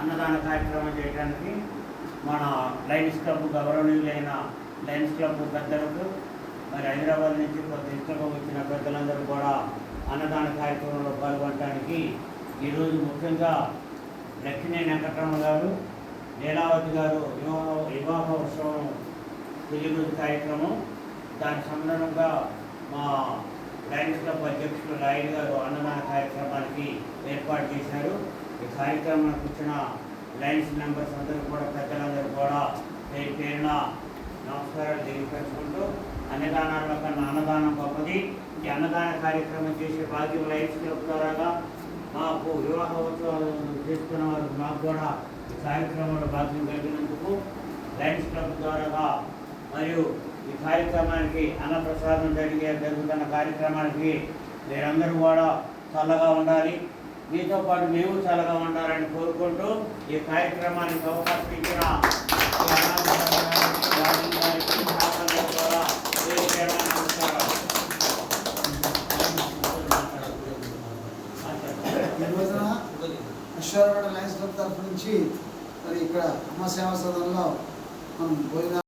అన్నదాన కార్యక్రమం చేయడానికి మన లయన్స్ క్లబ్ గౌరవనీయులైన లయన్స్ క్లబ్ పెద్దలకు మరి హైదరాబాద్ నుంచి కొత్త ఇష్టంగా వచ్చిన పెద్దలందరూ కూడా అన్నదాన కార్యక్రమంలో పాల్గొనడానికి ఈరోజు ముఖ్యంగా లక్ష్మీ వెంకటరమణ గారు లీలావతి గారు వివాహ వివాహ ఉత్సవం తెలుగు కార్యక్రమం. దాని సందర్భంగా మా లయన్స్ క్లబ్ అధ్యక్షులు రాయుడు గారు అన్నదాన కార్యక్రమానికి ఏర్పాటు చేశారు. ఈ కార్యక్రమానికి వచ్చిన లయన్స్ మెంబర్స్ అందరూ కూడా పెద్దలందరూ కూడా పేరు పేరున నమస్కారాలు తెలియపరచుకుంటూ అన్నదానాల్లో కన్నా అన్నదానం గొప్పది. ఈ అన్నదాన కార్యక్రమం చేసే భాగ్యం లైన్స్ క్లబ్ ద్వారాగా మాకు వివాహ ఉత్సవాలు చేసుకున్న వారు మాకు కూడా ఈ కార్యక్రమంలో భాగ్యం కలిగినందుకు లైన్స్ క్లబ్ ద్వారాగా మరియు ఈ కార్యక్రమానికి అన్నప్రసాదం జరిగే జరుగుతున్న కార్యక్రమానికి మీరందరూ కూడా చల్లగా ఉండాలి. మీతో పాటు మేము చల్లగా ఉండాలని కోరుకుంటూ ఈ కార్యక్రమానికి అవకాశం ఇచ్చిన ఈ అశ్వరవాడ లయన్స్ క్లబ్ తరఫు నుంచి మరి ఇక్కడ అమ్మ సేవా సదనంలో మనం భోజనం